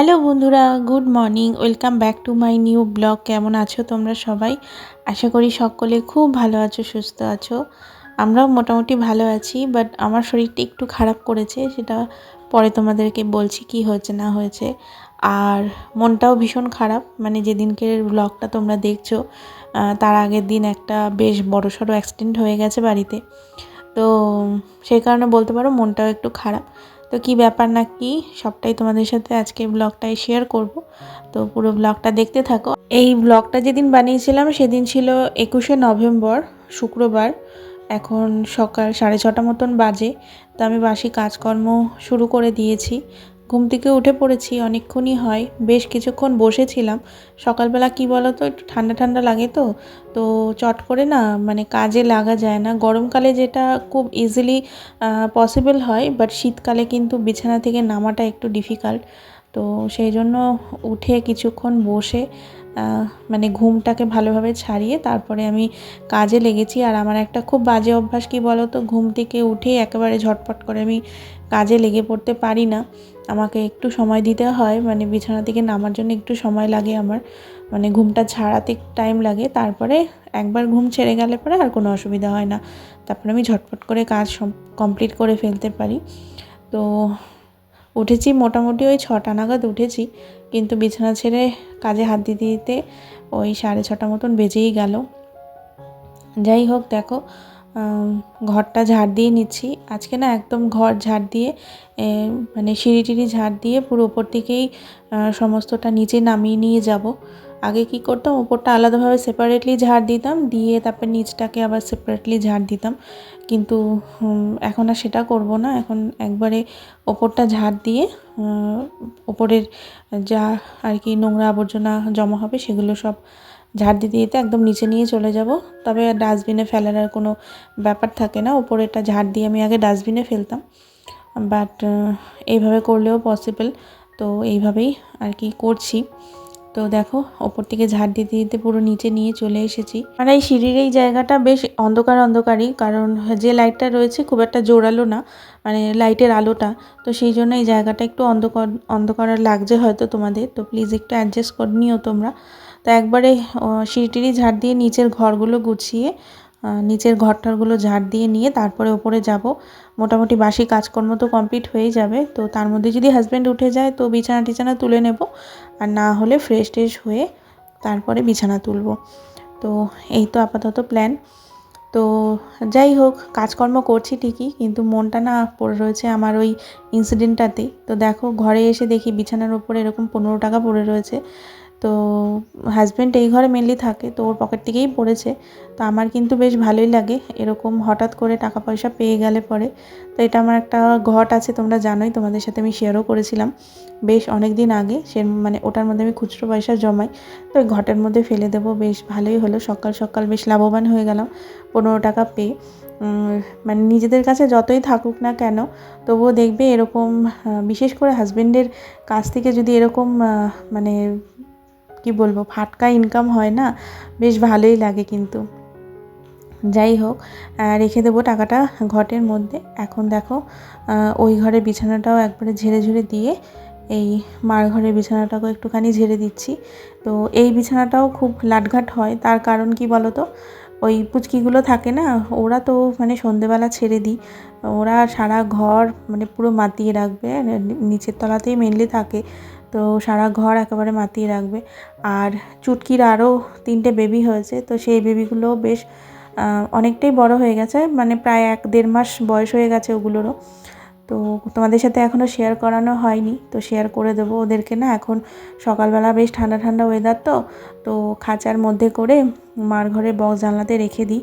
Hello বন্ধুরা, good morning, welcome back to my new blog. কেমন আছো তোমরা সবাই? আশা করি সকলে খুব ভালো আছো, সুস্থ আছো। আমরাও মোটামুটি ভালো আছি বাট আমার শরীরটা একটু খারাপ করেছে, সেটা পরে তোমাদেরকে বলছি কি হয়েছে, না হয়েছে। আর মনটাও ভীষণ খারাপ মানে যেদিনকে ব্লগটা তোমরা দেখছ তার আগের দিন একটা বেশ বড়সড় অ্যাক্সিডেন্ট হয়ে গেছে বাড়িতে। তো, সেই কারণে বলতে পারো মনটাও একটু খারাপ। তো কি ব্যাপার না কি, সবটাই তোমাদের সাথে আজকে ব্লগটাই শেয়ার করব। তো পুরো ব্লগটা দেখতে থাকো। এই ব্লগটা যেদিন বানিয়েছিলাম, সেদিন ছিল একুশে নভেম্বর, শুক্রবার। এখন সকাল সাড়ে ছটা মতন বাজে। তো আমি বাসি কাজকর্ম শুরু করে দিয়েছি। ঘুম থেকে উঠে পড়েছি, অনেকক্ষণই হয়। বেশ কিছুক্ষণ বসেছিলাম। সকালবেলা কি বলো তো একটু ঠান্ডা ঠান্ডা লাগে তো। তো চট করে না মানে কাজে লাগা যায় না। গরমকালে যেটা খুব ইজিলি পসিবল হয় বাট শীতকালে কিন্তু বিছানা থেকে নামাটা একটু ডিফিকাল্ট তো সেই জন্য উঠে কিছুক্ষণ বসে মানে ঘুমটাকে ভালোভাবে ছাড়িয়ে তারপরে আমি কাজে লেগেছি। আর আমার একটা খুব বাজে অভ্যাস কি বলো তো ঘুম থেকে উঠেই একেবারে ঝটপট করে আমি কাজে লেগে পড়তে পারি না। আমাকে একটু সময় দিতে হয় মানে বিছানা থেকে নামার জন্য একটু সময় লাগে আমার মানে ঘুমটা ছাড়াতে টাইম লাগে। তারপরে একবার ঘুম ছেড়ে গেলে পরে আর কোনো অসুবিধা হয় না। তারপরে আমি ঝটপট করে কাজ কমপ্লিট করে ফেলতে পারি। তো উঠেছি, মোটামুটি ওই ছটা নাগাদ উঠেছি, কিন্তু বিছানা ছেড়ে কাজে হাত দিতে দিতে ওই সাড়ে ছটা মতন বেজেই গেল। যাই হোক, দেখো ঘরটা ঝাড় দিয়ে নিচ্ছি। আজকে না একদম ঘর ঝাড় দিয়ে মানে সিঁড়ি টিড়ি ঝাড় দিয়ে পুরো ওপর থেকেই সমস্তটা নিচে নামিয়ে নিয়ে যাব। আগে কি করতাম, ওপরটা আলাদাভাবে সেপারেটলি ঝাড় দিতাম, দিয়ে তারপর নিচটাকে আবার সেপারেটলি ঝাড় দিতাম। কিন্তু এখন আর সেটা করব না। এখন একবারে ওপরটা ঝাড় দিয়ে ওপরের যা আর কি নোংরা আবর্জনা জমা হবে সেগুলো সব ঝাড় দিতে দিতে একদম নিচে নিয়ে চলে যাব। তবে ডাস্টবিনে ফেলার আর কোনো ব্যাপার থাকে না। ওপরেরটা ঝাড় দিয়ে আমি আগে ডাস্টবিনে ফেলতাম। বাট এইভাবে করলেও পসিবল তো এইভাবেই আর কি করছি। তো দেখো, ওপর থেকে ঝাড় দিতে দিতে পুরো নিচে নিয়ে চলে এসেছি। আর এই সিঁড়ির এই জায়গাটা বেশ অন্ধকার অন্ধকারই। কারণ যে লাইটটা রয়েছে খুব একটা জোরালো না। মানে লাইটের আলোটা। তো সেই জন্য এই জায়গাটা একটু অন্ধকার অন্ধকার লাগছে হয়তো তোমাদের। তো প্লিজ একটু অ্যাডজাস্ট করে নিও তোমরা। তো একবারে আহ, সিঁড়ি টিড়ি ঝাড় দিয়ে নিচের ঘরগুলো গুছিয়ে নিচের ঘরটারগুলো ঝাড় দিয়ে নিয়ে তারপরে ওপরে যাব। মোটামুটি বাসি কাজকর্ম তো কমপ্লিট হয়েই যাবে। তো তার মধ্যে যদি হাজব্যান্ড উঠে যায় তো বিছানা টিছানা তুলে নেব। আর না হলে ফ্রেশ ট্রেশ হয়ে তারপরে বিছানা তুলব। তো এই তো আপাতত প্ল্যান তো যাই হোক কাজকর্ম করছি ঠিকই কিন্তু মনটা না পড়ে রয়েছে আমার ওই ইনসিডেন্টটাতেই তো দেখো ঘরে এসে দেখি বিছানার ওপরে এরকম পনেরো টাকা পড়ে রয়েছে। তো হাজব্যান্ড এই ঘরে মেনলি থাকে, তো ওর পকেট থেকেই পড়েছে। তো আমার কিন্তু বেশ ভালোই লাগে, এরকম হঠাৎ করে টাকা পয়সা পেয়ে গেলে পরে। তো এটা আমার একটা ঘট আছে, তোমরা জানোই, তোমাদের সাথে আমি শেয়ারও করেছিলাম। বেশ অনেক দিন আগে, সে মানে ওটার মধ্যে আমি খুচরো পয়সা জমাই, তো ওই ঘটের মধ্যে ফেলে দেবো, বেশ ভালোই হলো। সকাল সকাল বেশ লাভবান হয়ে গেলাম, পনেরো টাকা পেয়ে। মানে নিজেদের কাছে যতই থাকুক না কেন, তবুও দেখবে এরকম বিশেষ করে হাজব্যান্ডের কাছ থেকে যদি এরকম মানে কি বলব, ফাটকা ইনকাম হয় না, বেশ ভালোই লাগে কিন্তু। যাই হোক রেখে দেবো টাকাটা ঘটের মধ্যে। এখন দেখো ওই ঘরের বিছানাটাও একবারে ঝেড়ে ঝেড়ে দিয়ে, এই মার ঘরের বিছানাটাকেও একটুখানি ঝেড়ে দিচ্ছি। তো এই বিছানাটাও খুব লাটঘাট হয়, তার কারণ কি বলো তো ওই পুচকিগুলো থাকে না, ওরা তো মানে সন্ধেবেলা ছেড়ে দিই। ওরা সারা ঘর মানে পুরো মাতিয়ে রাখবে, নিচের তলাতেই মেনলি থাকে। তো সারা ঘর একেবারে মাতিয়ে রাখবে। আর চুটকির আরও তিনটে বেবি হয়েছে, তো সেই বেবিগুলো বেশ অনেকটাই বড় হয়ে গেছে মানে প্রায় এক দেড় মাস বয়স হয়ে গেছে ওগুলোরও। তো তোমাদের সাথে এখনও শেয়ার করানো হয়নি, তো শেয়ার করে দেবো ওদেরকে না। এখন সকালবেলা বেশ ঠান্ডা ঠান্ডা ওয়েদার তো তো খাঁচার মধ্যে করে মার ঘরে বক্স জানলাতে রেখে দিই,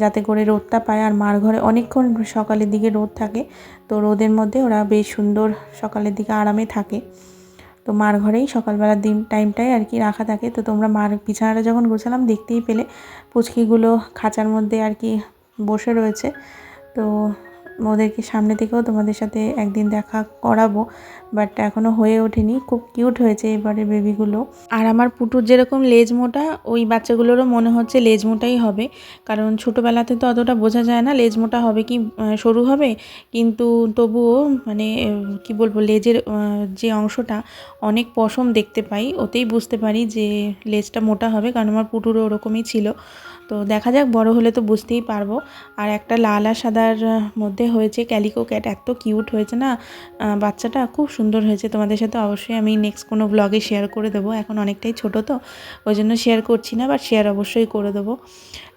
যাতে করে রোদটা পায়। আর মার ঘরে অনেকক্ষণ সকালের দিকে রোদ থাকে, তো রোদের মধ্যে ওরা বেশ সুন্দর সকালের দিকে আরামে থাকে। তো মার ঘরেই সকালবেলার দিন টাইমটাই আর কি রাখা থাকে। তো তোমরা মার বিছানাটা যখন গোছালাম দেখতেই পেলে পুচকিগুলো খাঁচার মধ্যে আর কি বসে রয়েছে। তো ওদেরকে সামনে থেকেও তোমাদের সাথে একদিন দেখা করাবো বাট এখনও হয়ে ওঠেনি। খুব কিউট হয়েছে এবারে বেবিগুলো আর আমার পুটুর যেরকম লেজ মোটা, ওই বাচ্চাগুলোরও মনে হচ্ছে লেজ মোটাই হবে। কারণ ছোটোবেলাতে তো অতটা বোঝা যায় না লেজ মোটা হবে কি সরু হবে। কিন্তু তবুও মানে কি বলব, লেজের যে অংশটা অনেক পশম দেখতে পাই, ওতেই বুঝতে পারি যে লেজটা মোটা হবে, কারণ আমার পুটুরও ওরকমই ছিল। তো দেখা যাক, বড় হলে তো বুঝতেই পারব। আর একটা লাল আর সাদার মধ্যে হয়েছে ক্যালিকো ক্যাট। এত কিউট হয়েছে না বাচ্চাটা খুব সুন্দর হয়েছে। তোমাদের সাথে অবশ্যই আমি নেক্সট কোনো ব্লগে শেয়ার করে দেবো। এখন অনেকটাই ছোট তো ওই জন্য শেয়ার করছি না বাট শেয়ার অবশ্যই করে দেবো।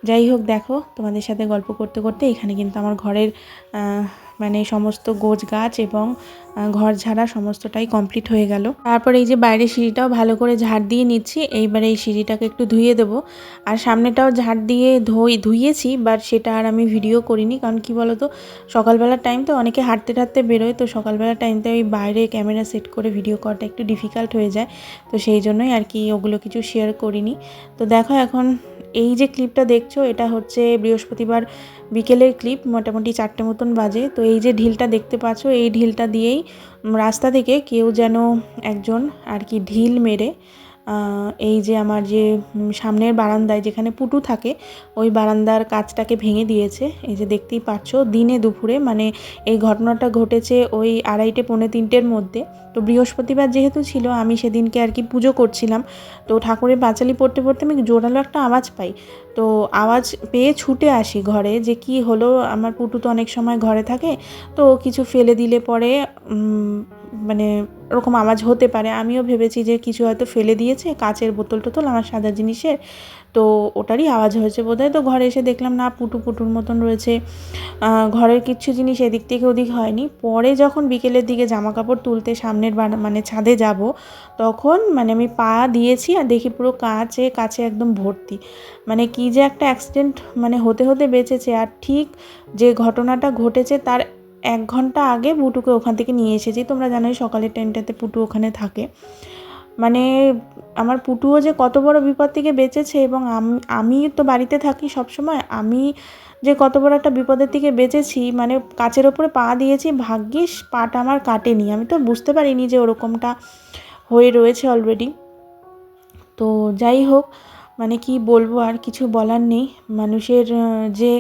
যাই হোক, দেখো, তোমাদের সাথে গল্প করতে করতে এখানে কিন্তু আমার ঘরের মানে সমস্ত গোছ গাছ এবং ঘর ঝাড়া সমস্তটাই কমপ্লিট হয়ে গেল। তারপর এই যে বাইরের সিঁড়িটাও ভালো করে ঝাড় দিয়ে নিচ্ছি। এইবারে এই সিঁড়িটাকে একটু ধুয়ে দেবো। আর সামনেটাও ঝাড় দিয়ে ধুই, ধুইয়েছি বাট সেটা আর আমি ভিডিও করিনি। কারণ কি বলো তো সকালবেলার টাইম তো অনেকে হাঁটতে টাটতে বেরোয়, তো সকালবেলার টাইমতে ওই বাইরে ক্যামেরা সেট করে ভিডিও করাটা একটু ডিফিকাল্ট হয়ে যায়। তো সেই জন্যই আর কি ওগুলো কিছু শেয়ার করিনি। তো দেখো এখন এই যে ক্লিপটা দেখছ, এটা হচ্ছে বৃহস্পতিবার বিকেলের ক্লিপ মোটামুটি চারটে মতন বাজে। তো এই যে ঢিলটা দেখতে পাচ্ছ, এই ঢিলটা দিয়েই রাস্তা থেকে কেউ যেন একজন আর কি ঢিল মেরে এই যে আমার যে সামনের বারান্দায় যেখানে পুটু থাকে, ওই বারান্দার কাজটাকে ভেঙে দিয়েছে। এই যে দেখতেই পাচ্ছ, দিনে দুপুরে মানে এই ঘটনাটা ঘটেছে ওই আড়াইটে পৌনে তিনটের মধ্যে। তো বৃহস্পতিবার যেহেতু ছিল, আমি সেদিনকে আর কি পুজো করছিলাম। তো ঠাকুরের পাঁচালি পড়তে পড়তে আমি জোরালো একটা আওয়াজ পাই। তো আওয়াজ পেয়ে ছুটে আসি ঘরে যে কি হলো, আমার পুটু তো অনেক সময় ঘরে থাকে, তো কিছু ফেলে দিলে পরে মানে ওরকম আওয়াজ হতে পারে। আমিও ভেবেছি যে কিছু হয়তো ফেলে দিয়েছে, কাচের বোতল টোতল আমার সাদা জিনিসের। তো ওটারই আওয়াজ হয়েছে বোধহয়। তো ঘরে এসে দেখলাম, না, পুটু পুটুর মতন রয়েছে। ঘরের কিছু জিনিস এদিক থেকে ওদিক হয়নি। পরে যখন বিকেলের দিকে জামা কাপড় তুলতে সামনের মানে ছাদে যাব, তখন মানে আমি পা দিয়েছি আর দেখি পুরো কাচে কাছে একদম ভর্তি। মানে কি যে একটা অ্যাক্সিডেন্ট মানে হতে হতে বেঁচেছে। আর ঠিক যে ঘটনাটা ঘটেছে, তার এক ঘণ্টা আগে পুটুকে ওখান থেকে নিয়ে এসেছি। তোমরা জানোই সকালের টাইমটাতে পুটু ওখানে থাকে। মানে আমার পুটুও যে কত বড় বিপদ থেকে বেঁচেছে এবং আমি আমি তো বাড়িতে থাকি সব সময় আমি যে কত বড় একটা বিপদের থেকে বেঁচেছি মানে কাচের ওপরে পা দিয়েছি, ভাগ্যিস পাটা আমার কাটেনি। আমি তো বুঝতে পারিনি যে ওরকমটা হয়ে রয়েছে অলরেডি তো যাই হোক মানে কি বলব আর কিছু বলার নেই। মানুষের যে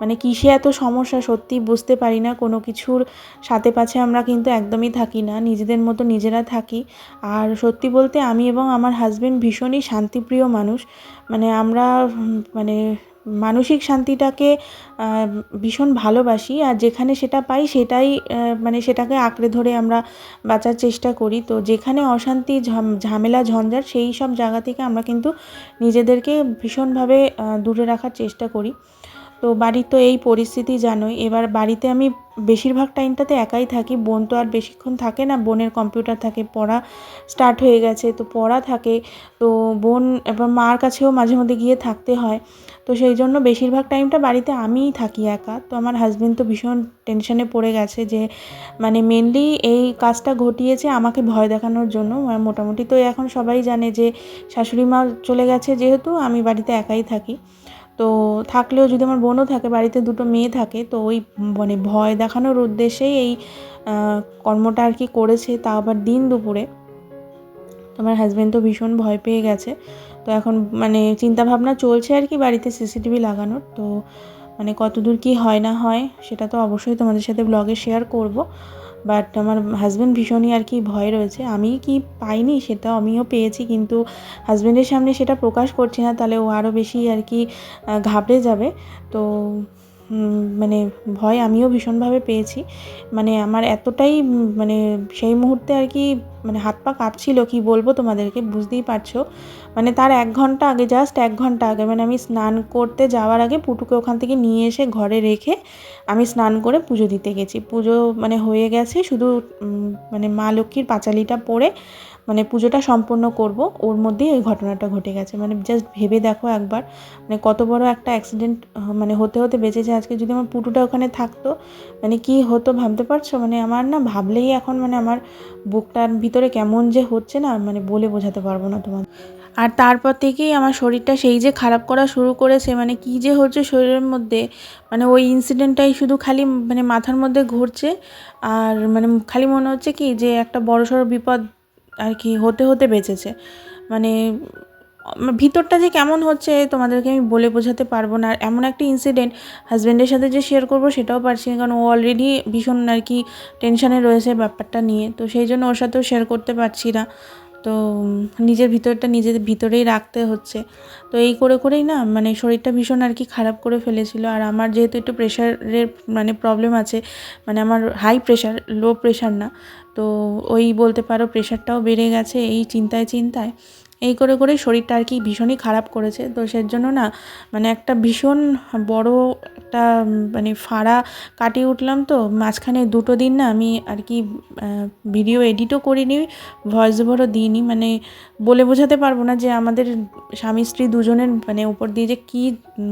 মানে কিসে এত সমস্যা সত্যি বুঝতে পারি না। কোনো কিছুর সাথে পাছে আমরা কিন্তু একদমই থাকি না। নিজেদের মতো নিজেরা থাকি। আর সত্যি বলতে আমি এবং আমার হাজব্যান্ড ভীষণই শান্তিপ্রিয় মানুষ। মানে আমরা মানে মানসিক শান্তিটাকে ভীষণ ভালোবাসি। আর যেখানে সেটা পাই সেটাই মানে সেটাকে আঁকড়ে ধরে আমরা বাঁচার চেষ্টা করি। তো যেখানে অশান্তি, ঝাম- ঝামেলা, ঝঞ্ঝাট, সেই সব জায়গা থেকে আমরা কিন্তু নিজেদেরকে ভীষণভাবে দূরে রাখার চেষ্টা করি। তো বাড়ির তো এই পরিস্থিতি জানোই। এবার বাড়িতে আমি বেশিরভাগ টাইমটাতে একাই থাকি। বোন তো আর বেশিক্ষণ থাকে না। বোনের কম্পিউটার থাকে, পড়া স্টার্ট হয়ে গেছে। তো পড়া থাকে। তো বোন এবার মার কাছেও মাঝে মধ্যে গিয়ে থাকতে হয়। তো সেই জন্য বেশিরভাগ টাইমটা বাড়িতে আমিই থাকি একা। তো আমার হাজবেন্ড তো ভীষণ টেনশনে পড়ে গেছে যে মানে মেনলি এই কাজটা ঘটিয়েছে আমাকে ভয় দেখানোর জন্য। মোটামুটি তো এখন সবাই জানে যে, শাশুড়ি মা চলে গেছে যেহেতু, আমি বাড়িতে একাই থাকি। তো থাকলেও যদি আমার বোনও থাকে, বাড়িতে দুটো মেয়ে থাকে, তো ওই মানে ভয় দেখানোর উদ্দেশ্যেই এই কর্মটা আর কি করেছে তা আবার দিন দুপুরে। আমার হাজব্যান্ড তো ভীষণ ভয় পেয়ে গেছে। তো এখন মানে চিন্তা ভাবনা চলছে আর কি বাড়িতে সিসিটিভি লাগানোর। তো মানে কতদূর কি হয় না হয় সেটা তো অবশ্যই তোমাদের সাথে ব্লগে শেয়ার করব। বাট আমার হাজব্যান্ড ভীষণই আর কি ভয় রয়েছে। আমি কি পাইনি সেটা আমিও পেয়েছি কিন্তু হাজব্যান্ডের সামনে সেটা প্রকাশ করছি না, তাহলে ও আরও বেশি আর কি ঘাবড়ে যাবে। তো মানে ভয় আমিও ভীষণভাবে পেয়েছি। মানে আমার এতটাই মানে সেই মুহূর্তে আর কি মানে হাত পা কাঁপছিল, কি বলব তোমাদেরকে, বুঝতেই পারছ? মানে তার এক ঘণ্টা আগে জাস্ট এক ঘণ্টা আগে মানে আমি স্নান করতে যাওয়ার আগে পুটুকে ওখান থেকে নিয়ে এসে ঘরে রেখে আমি স্নান করে পুজো দিতে গেছি। পুজো মানে হয়ে গেছে, শুধু মানে মা লক্ষ্মীর পাঁচালিটা পরে মানে পুজোটা সম্পূর্ণ করব, ওর মধ্যেই ওই ঘটনাটা ঘটে গেছে। মানে জাস্ট ভেবে দেখো একবার মানে কত বড় একটা অ্যাক্সিডেন্ট মানে হতে হতে বেঁচেছে আজকে যদি আমার পুটুটা ওখানে থাকতো মানে কি হতো ভাবতে পারছ? মানে আমার না ভাবলেই এখন মানে আমার বুকটার ভিতরে কেমন যে হচ্ছে না মানে বলে বোঝাতে পারব না তোমার আর তারপর থেকেই আমার শরীরটা সেই যে খারাপ করা শুরু করেছে মানে কী যে হচ্ছে শরীরের মধ্যে মানে ওই ইনসিডেন্টটাই শুধু খালি মানে মাথার মধ্যে ঘুরছে। আর মানে খালি মনে হচ্ছে কি যে একটা বড়সড় বিপদ আর কি হতে হতে বেঁচেছে। মানে ভিতরটা যে কেমন হচ্ছে তোমাদেরকে আমি বলে বোঝাতে পারব না। আর এমন একটা ইনসিডেন্ট হাজব্যান্ডের সাথে যে শেয়ার করব সেটাও পারছি না, কারণ ও অলরেডি ভীষণ আর কি টেনশানে রয়েছে ব্যাপারটা নিয়ে। তো সেই জন্য ওর সাথেও শেয়ার করতে পারছি না। তো নিজের ভিতরটা নিজের ভিতরেই রাখতে হচ্ছে। তো এই করে করেই না মানে শরীরটা ভীষণ আর কি খারাপ করে ফেলেছিল। আর আমার যেহেতু একটু প্রেশারের মানে প্রবলেম আছে মানে আমার হাই প্রেশার লো প্রেশার না। তো ওই বলতে পারো প্রেশারটাও বেড়ে গেছে এই চিন্তায় চিন্তায়। এই করে করে শরীরটা আর কি ভীষণই খারাপ করেছে। তো সের জন্য না মানে একটা ভীষণ বড় একটা মানে ফাড়া কাটিয়ে উঠলাম তো। মাঝখানে দুটো দিন না আমি আর কি ভিডিও এডিটও করিনি ভয়েস ওভারও দিইনি। মানে বলে বোঝাতে পারব না যে আমাদের স্বামী স্ত্রী দুজনের মানে উপর দিয়ে যে কী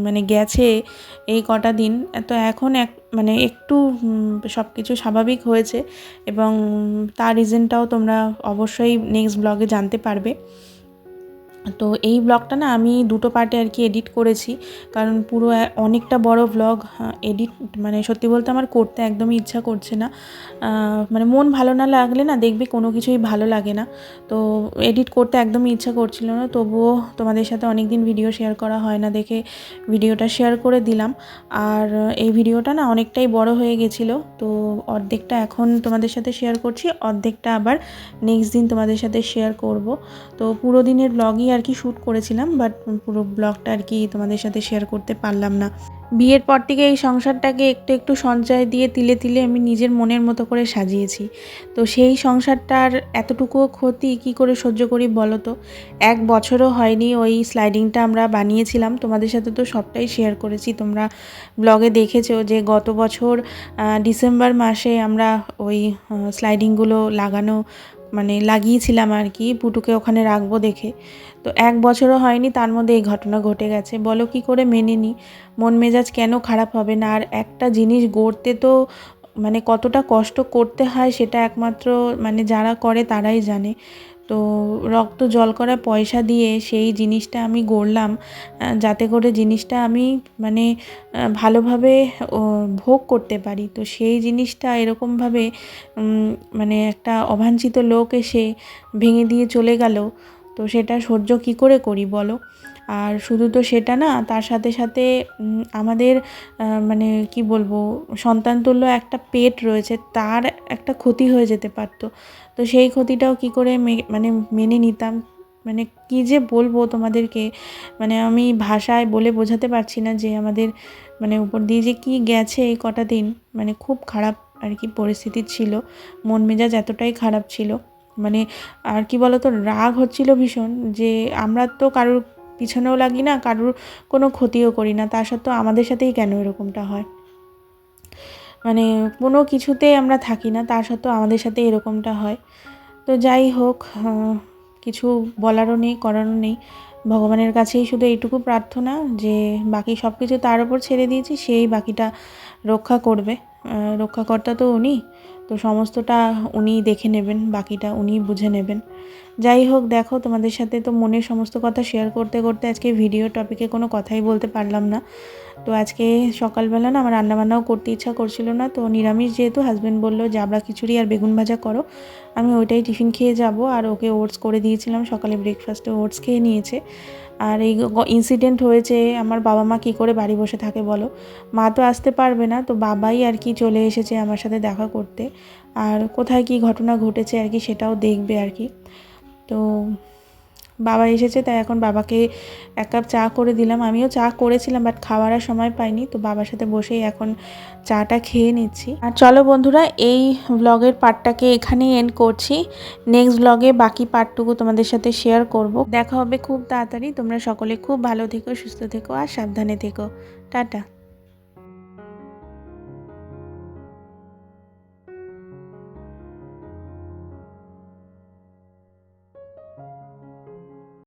মানে গেছে এই কটা দিন। তো এখন এক মানে একটু সব কিছু স্বাভাবিক হয়েছে এবং তার রিজনটাও তোমরা অবশ্যই নেক্সট ব্লগে জানতে পারবে। তো এই ব্লগটা না আমি দুটো পার্টে আর কি এডিট করেছি। কারণ পুরো অনেকটা বড় ব্লগ এডিট মানে সত্যি বলতে আমার করতে একদমই ইচ্ছা করছে না। মানে মন ভালো না লাগলে না দেখবে কোনো কিছুই ভালো লাগে না। তো এডিট করতে একদমই ইচ্ছা করছিল না, তবুও তোমাদের সাথে অনেক দিন ভিডিও শেয়ার করা হয় না দেখে ভিডিওটা শেয়ার করে দিলাম। আর এই ভিডিওটা না অনেকটাই বড় হয়ে গেছিল, তো অর্ধেকটা এখন তোমাদের সাথে শেয়ার করছি, অর্ধেকটা আবার নেক্সট দিন তোমাদের সাথে শেয়ার করব। তো পুরো দিনের ব্লগই আর কি শ্যুট করেছিলাম বাট পুরো ব্লগটা আর কি তোমাদের সাথে শেয়ার করতে পারলাম না। বিয়ের পর থেকে এই সংসারটাকে একটু একটু সঞ্চয় দিয়ে তিলে তিলে আমি নিজের মনের মতো করে সাজিয়েছি। তো সেই সংসারটার এতটুকুও ক্ষতি কি করে সহ্য করি বলো তো? এক বছরও হয়নি ওই স্লাইডিংটা আমরা বানিয়েছিলাম, তোমাদের সাথে তো সবটাই শেয়ার করেছি। তোমরা ব্লগে দেখেছ যে গত বছর ডিসেম্বর মাসে আমরা ওই স্লাইডিংগুলো লাগানো মানে লাগিয়েছিলাম আর কি, পুটুকে ওখানে রাখব দেখে। তো এক বছরও হয়নি, তার মধ্যে এই ঘটনা ঘটে গেছে। বলো কি করে মেনে নি? মন মেজাজ কেন খারাপ হবে না? আর একটা জিনিস গড়তে তো মানে কতটা কষ্ট করতে হয় সেটা একমাত্র মানে যারা করে তারাই জানে। তো রক্ত জল করা পয়সা দিয়ে সেই জিনিসটা আমি গড়লাম যাতে করে জিনিসটা আমি মানে ভালোভাবে ভোগ করতে পারি। তো সেই জিনিসটা এরকমভাবে মানে একটা অবাঞ্ছিত লোক এসে ভেঙে দিয়ে চলে গেল। তো সেটা সহ্য কী করে করি বলো? আর শুধু তো সেটা না, তার সাথে সাথে আমাদের মানে কি বলব সন্তানতুল্য একটা পেট রয়েছে, তার একটা ক্ষতি হয়ে যেতে পারতো। তো সেই ক্ষতিটাও কি করে মানে মেনে নিতাম? মানে কি যে বলব তোমাদেরকে? মানে আমি ভাষায় বলে বোঝাতে পারছি না যে আমাদের মানে উপর দিয়ে যে কি গেছে এই কটা দিন। মানে খুব খারাপ আর কি পরিস্থিতি ছিল, মন মেজাজ এতটাই খারাপ ছিল। মানে আর কি বলতো, রাগ হচ্ছিল ভীষণ যে আমরা তো কারোর পিছনেও লাগি না, কারোর কোনো ক্ষতিও করি না। তা সত্ত্বেও আমাদের সাথেই কেন এরকমটা হয়? মানে কোনো কিছুতে আমরা থাকি না, তা সত্ত্বেও আমাদের সাথে এরকমটা হয়। তো যাই হোক কিছু বলারও নেই, করারও নেই। ভগবানের কাছেই শুধু এইটুকু প্রার্থনা যে, বাকি সব কিছু তার উপর ছেড়ে দিয়েছি, সেই বাকিটা রক্ষা করবে। রক্ষাকর্তা তো উনি, তো সমস্তটা উনিই দেখে নেবেন, বাকিটা উনিই বুঝে নেবেন। যাই হোক, দেখো, তোমাদের সাথে তো মনের সমস্ত কথা শেয়ার করতে করতে আজকে ভিডিও টপিকে কোনো কথাই বলতে পারলাম না। তো আজকে সকালবেলা না আমার রান্নাবান্নাও করতে ইচ্ছা করছিল না। তো নিরামিষ যেহেতু হাজব্যান্ড বলল জাবড়া খিচুড়ি আর বেগুন ভাজা করো। আমি ওইটাই টিফিন খেয়ে যাব। আর ওকে ওটস করে দিয়েছিলাম। সকালে ব্রেকফাস্টে ওটস খেয়ে নিয়েছে। আর এই ইনসিডেন্ট হয়েছে, আমার বাবা মা কী করে বাড়ি বসে থাকে বলো? মা তো আসতে পারবে না। তো বাবাই আর কি চলে এসেছে আমার সাথে দেখা করতে। আর কোথায় কি ঘটনা ঘটেছে আর কি সেটাও দেখবে আর কি। তো বাবা এসেছে, তাই এখন বাবাকে এক কাপ চা করে দিলাম। আমিও চা করেছিলাম বাট খাওয়ার সময় পাইনি, তো বাবার সাথে বসেই এখন চাটা খেয়ে নিচ্ছি। আর চলো বন্ধুরা, এই ব্লগের পার্টটাকে এখানেই এন্ড করছি। নেক্সট ব্লগে বাকি পার্টটুকু তোমাদের সাথে শেয়ার করব। দেখা হবে খুব তাড়াতাড়ি। তোমরা সকলে খুব ভালো থেকো, সুস্থ থেকো, আর সাবধানে থেকো। টাটা।